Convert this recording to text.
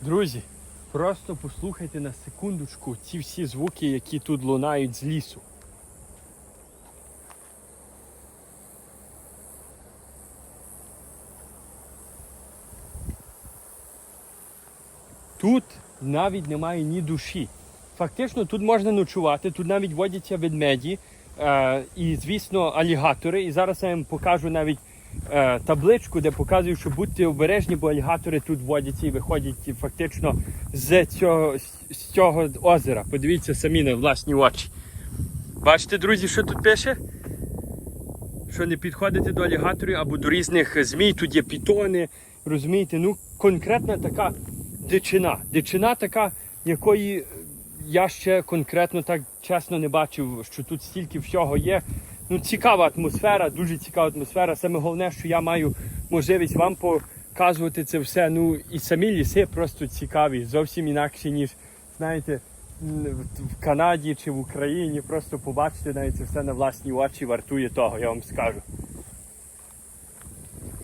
Друзі, просто послухайте на секундочку ці всі звуки, які тут лунають з лісу. Тут навіть немає ні душі. Фактично тут можна ночувати, тут навіть водяться ведмеді е, і, звісно, алігатори. І зараз я вам покажу навіть е, табличку, де показую, що будьте обережні, бо алігатори тут водяться і виходять фактично з цього, з цього озера. Подивіться самі на власні очі. Бачите, друзі, що тут пише? Що не підходите до алігаторів або до різних змій, тут є пітони, розумієте? Ну, конкретна така дичина. Дичина така, якої я ще конкретно так чесно не бачив, що тут стільки всього є. Ну, цікава атмосфера, дуже цікава атмосфера. Саме головне, що я маю можливість вам показувати це все. Ну і самі ліси просто цікаві, зовсім інакші, ніж знаєте, в- Канаді чи в Україні. Просто побачити навіть це все на власні очі вартує того, я вам скажу.